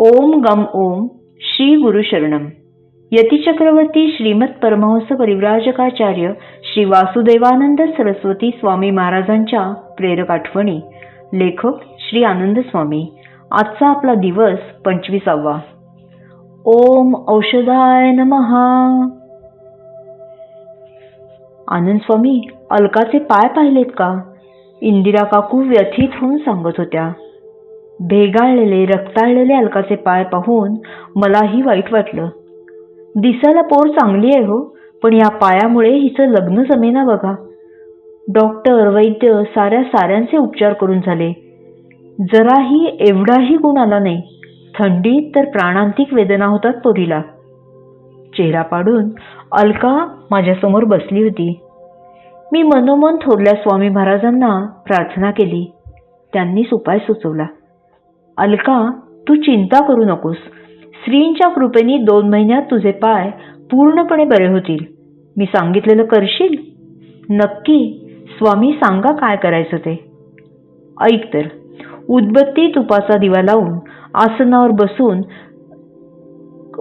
ओम गम ओम श्री गुरु शरणम यतिचक्रवर्ती श्रीमत परमहंस परिव्राजकाचार्य श्री वासुदेवानंद सरस्वती स्वामी महाराजांच्या प्रेरक आठवणी. लेखक श्री आनंद स्वामी. आजचा आपला दिवस पंचवीसावा. ओम औषधाय नमहा आनंद स्वामी अलकाचे पाय पाहिलेत का? इंदिरा काकू व्यथित होऊन सांगत होत्या. भेगाळलेले रक्ताळलेले अलकाचे पाय पाहून मलाही वाईट वाटलं. दिसायला पोर चांगली आहे हो पण या पायामुळे हिचं लग्न जमेना बघा. डॉक्टर वैद्य साऱ्या साऱ्यांचे उपचार करून झाले. जराही एवढाही गुण आला नाही. थंडीत तर प्राणांतिक वेदना होतात पोरीला. चेहरा पाडून अलका माझ्यासमोर बसली होती. मी मनोमन थोरल्या स्वामी महाराजांना प्रार्थना केली. त्यांनीच उपाय सुचवला. अलका तू चिंता करू नकोस. श्रींच्या कृपेने दोन महिन्यात तुझे पाय पूर्णपणे बरे होतील. मी सांगितलेलं करशील? नक्की. स्वामी सांगा काय करायचं ते. ऐक तर. उदबत्ती तुपाचा दिवा लावून आसनावर बसून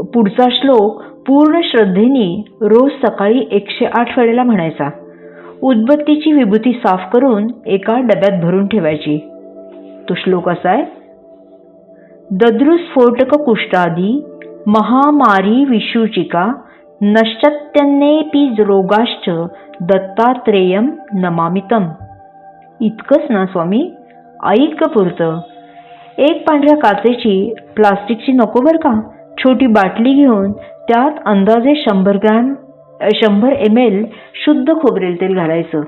पुढचा श्लोक पूर्ण श्रद्धेने रोज सकाळी एकशे आठ वेळेला म्हणायचा. उदबत्तीची विभूती साफ करून एका डब्यात भरून ठेवायची. तो श्लोक असा आहे दद्रुस्फोटक कुष्ठादी महामारी विषूचिका नश्चत्यन्नेपी रोगाश्च दत्तात्रेयम नमामितम। इतकंच ना स्वामी? ऐक पुरतं. एक पांढऱ्या काचेची प्लास्टिकची नको बरं का? छोटी बाटली घेऊन त्यात अंदाजे शंभर ग्रॅम शंभर एम एल शुद्ध खोबरेल तेल घालायचं.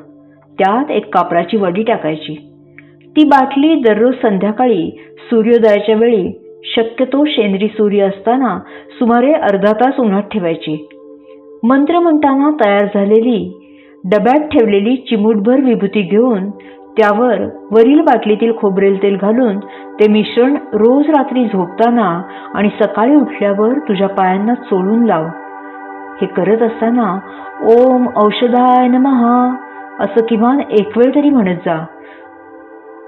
त्यात एक कापराची वडी टाकायची. ती बाटली दररोज संध्याकाळी सूर्योदयाच्या वेळी शक्यतो शेंद्री सूर्य असताना सुमारे अर्धा तास उन्हात ठेवायची. मंत्र म्हणताना तयार झालेली डब्यात ठेवलेली चिमूटभर विभूती घेऊन त्यावर वरील बाटलीतील खोबरेल तेल घालून ते मिश्रण रोज रात्री झोपताना आणि सकाळी उठल्यावर तुझ्या पायांना चोळून लाव. हे करत असताना ओम औषधाय नमहा असं किमान एक वेळ तरी म्हणत जा.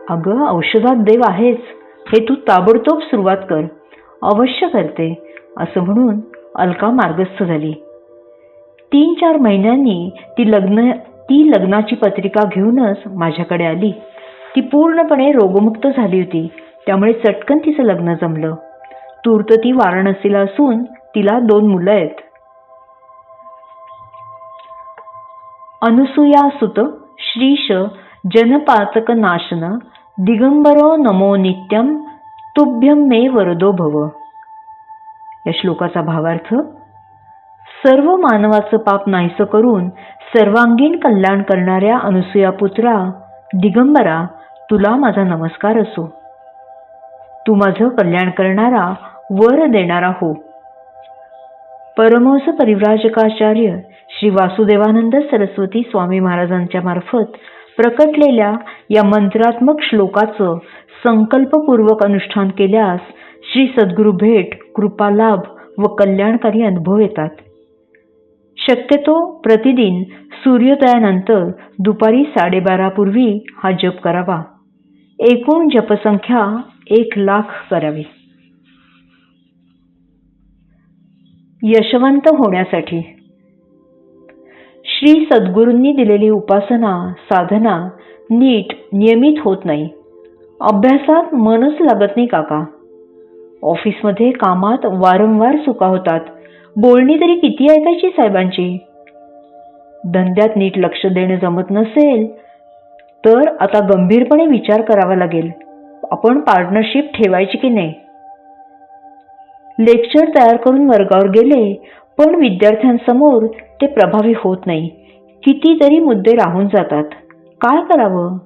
अगं औषधात देव आहेच. हे तू ताबडतोब सुरुवात कर. अवश्य करते असं म्हणून अलका मार्गस्थ झाली. तीन चार महिन्यांनी ती लग्न ती लग्नाची पत्रिका घेऊनच माझ्याकडे आली. ती पूर्णपणे रोगमुक्त झाली होती. त्यामुळे चटकन तिचं लग्न जमलं. तूर्त ती वाराणसीला असून तिला दोन मुलं आहेत. अनुसूया सुत श्रीश जनपाचक नाशन दिगंबरो नमो नित्यम तुभ्यम मे वरदो भव. या श्लोकाचा भावार्थ सर्व मानवाचं पाप नाहीसं करून सर्वांगीण कल्याण करणाऱ्या अनुसुया पुत्रा दिगंबरा तुला माझा नमस्कार असो. तू माझं कल्याण करणारा वर देणारा हो. परमहंस परिव्राजकाचार्य श्री वासुदेवानंद सरस्वती स्वामी महाराजांच्या मार्फत प्रकटलेल्या या मंत्रात्मक श्लोकाचं संकल्पपूर्वक अनुष्ठान केल्यास श्री सद्गुरू भेट कृपालाभ व कल्याणकारी अनुभव येतात. शक्यतो प्रतिदिन सूर्योदयानंतर दुपारी साडेबारापूर्वी हा जप करावा. एकूण जपसंख्या एक लाख करावी. यशवंत होण्यासाठी श्री सद्गुरूंनी दिलेली उपासना साधना नीट नियमित होत नाही. अभ्यासात मनच लागत नाही काका. ऑफिसमध्ये कामात वारंवार चुका होतात. बोलणी तरी किती ऐकायची साहेबांची? धंद्यात नीट लक्ष देणं जमत नसेल तर आता गंभीरपणे विचार करावा लागेल. आपण पार्टनरशिप ठेवायची की नाही? लेक्चर तयार करून वर्गावर गेले पण विद्यार्थ्यांसमोर ते प्रभावी होत नाही. कितीतरी मुद्दे राहून जातात. काय करावं?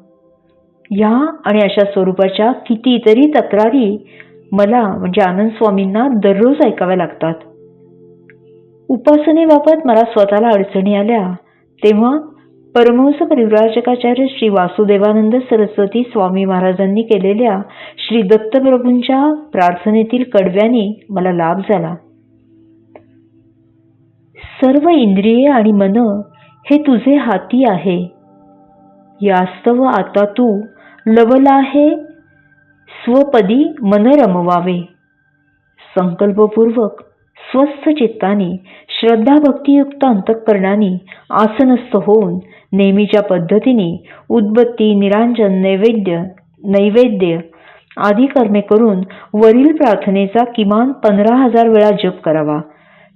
या आणि अशा स्वरूपाच्या कितीतरी तक्रारी मला म्हणजे आनंद स्वामींना दररोज ऐकाव्या लागतात. उपासनेबाबत मला स्वतःला अडचणी आल्या तेव्हा परमहंस परिव्राजकाचार्य श्री वासुदेवानंद सरस्वती स्वामी महाराजांनी केलेल्या श्री दत्तप्रभूंच्या प्रार्थनेतील कडव्याने मला लाभ झाला. सर्व इंद्रिये आणि मन हे तुझे हाती आहे. यास्तव आता तू लवला आहे स्वपदी मन रमवावे. संकल्पपूर्वक स्वस्थ चित्ताने श्रद्धाभक्तियुक्त अंतःकरणाने आसनस्थ होऊन नेहमीच्या पद्धतीने उदबत्ती निरांजन नैवेद्य नैवेद्य आदी कर्मे करून वरील प्रार्थनेचा किमान पंधरा हजार वेळा जप करावा.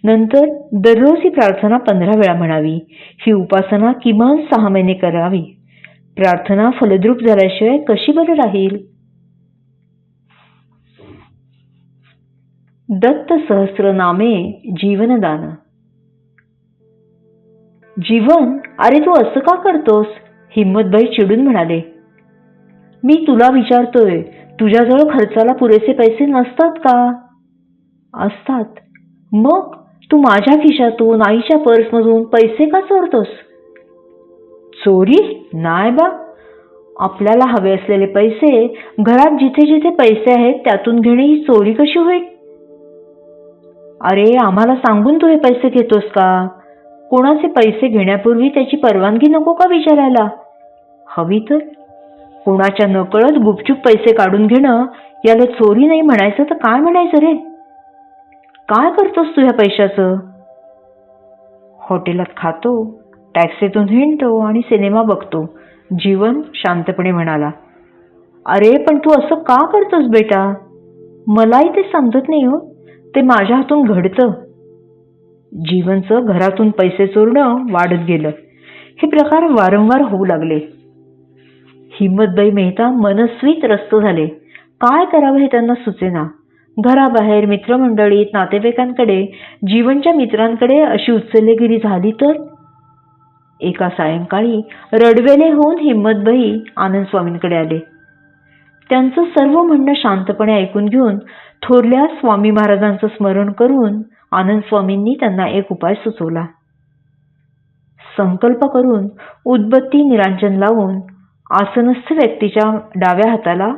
नंतर दररोज ही प्रार्थना पंधरा वेळा म्हणावी. ही उपासना किमान सहा महिने करावी. प्रार्थना फलद्रूप झाल्याशिवाय कशी बरं राहील? दत्त सहस्रनामे जीवनदान. जीवन अरे तू असं का करतोस? हिम्मतभाई चिडून म्हणाले. मी तुला विचारतोय तुझ्याजवळ खर्चाला पुरेसे पैसे नसतात का? असतात. मग तू माझ्या खिशातून आईच्या पर्समधून पैसे का चोरतोस? चोरी? नाही बा. आपल्याला हवे असलेले पैसे घरात जिथे जिथे पैसे आहेत त्यातून घेणे ही चोरी कशी होईल? अरे आम्हाला सांगून तू हे पैसे घेतोस का? कोणाचे पैसे घेण्यापूर्वी त्याची परवानगी नको का विचारायला? हवी तर. कोणाच्या नकळत गुपचूप पैसे काढून घेणं याला चोरी नाही म्हणायचं तर काय म्हणायचं रे? काय करतोस तू ह्या पैशाचं? हॉटेलात खातो टॅक्सीतून हिंडतो आणि सिनेमा बघतो जीवन शांतपणे म्हणाला. अरे पण तू असं का करतोस बेटा? मलाही ते समजत नाही हो. ते माझ्या हातून घडतं. जीवनचं घरातून पैसे चोरणं वाढत गेलं. हे प्रकार वारंवार होऊ लागले. हिम्मतबाई मेहता मनस्वीत रस्त झाले. काय करावं हे त्यांना सुचेना. घराबाहेर मित्रमंडळीत नातेवाईकांकडे जीवनच्या मित्रांकडे अशी उचललेगिरी झाली तर? एका सायंकाळी रडवेले होऊन हिम्मतबाई आनंद स्वामींकडे आले. त्यांचं सर्व म्हणणं शांतपणे ऐकून घेऊन थोरल्या स्वामी महाराजांचं स्मरण करून आनंद स्वामींनी त्यांना एक उपाय सुचवला. संकल्प करून उदबत्ती निरांजन लावून आसनस्थ व्यक्तीच्या डाव्या हाताला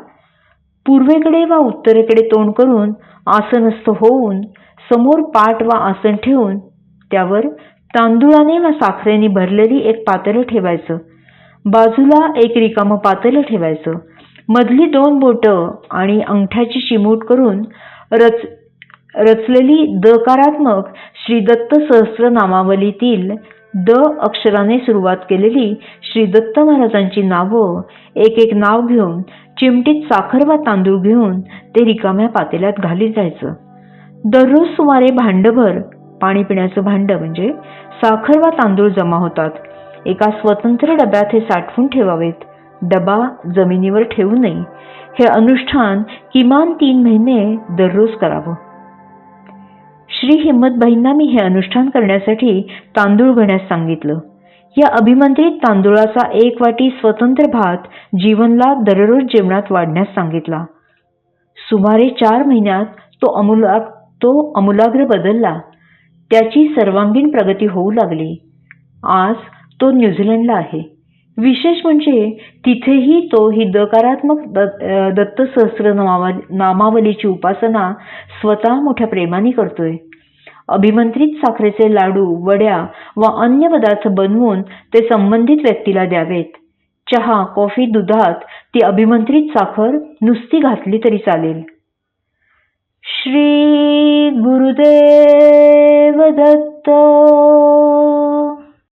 पूर्वेकडे वा उत्तरेकडे तोंड करून आसनस्थ होऊन समोर पाट वा आसन ठेवून त्यावर तांदुळाने वा साखरेने भरलेली एक पातेलं ठेवायचं. बाजूला एक रिकामं पातेलं ठेवायचं. मधली दोन बोटं आणि अंगठ्याची चिमूट करून रच रचलेली दकारात्मक श्रीदत्त सहस्र नामावलीतील द अक्षराने सुरुवात केलेली श्री दत्त महाराजांची नावं एक एक नाव घेऊन चिमटीत साखर वा तांदूळ घेऊन ते रिकाम्या पातेल्यात घालीत जायचं. दररोज सुमारे भांडभर पाणी पिण्याचं भांड म्हणजे साखर वा तांदूळ जमा होतात. एका स्वतंत्र डब्यात हे साठवून ठेवावेत. डबा जमिनीवर ठेवू नये. हे अनुष्ठान किमान तीन महिने दररोज करावं. श्री हिम्मतबाईंना मी हे अनुष्ठान करण्यासाठी तांदूळ घेण्यास सांगितलं. या अभिमंत्रित तांदूळाचा एक वाटी स्वतंत्र भात जीवनला दररोज जेवणात वाढण्यास सांगितला. सुमारे चार महिन्यात तो अमूला तो अमूलाग्र बदलला. त्याची सर्वांगीण प्रगती होऊ लागली. आज तो न्यूझीलंडला आहे. विशेष म्हणजे तिथेही तो ही दकारात्मक द- दत्त सहस्र नामावलीची उपासना स्वतः मोठ्या प्रेमाने करतोय. अभिमंत्रित साखरेचे लाडू वड्या व अन्य पदार्थ बनवून ते संबंधित व्यक्तीला द्यावेत. चहा कॉफी दुधात ती अभिमंत्रित साखर नुसती घातली तरी चालेल. श्री गुरुदेव दत्त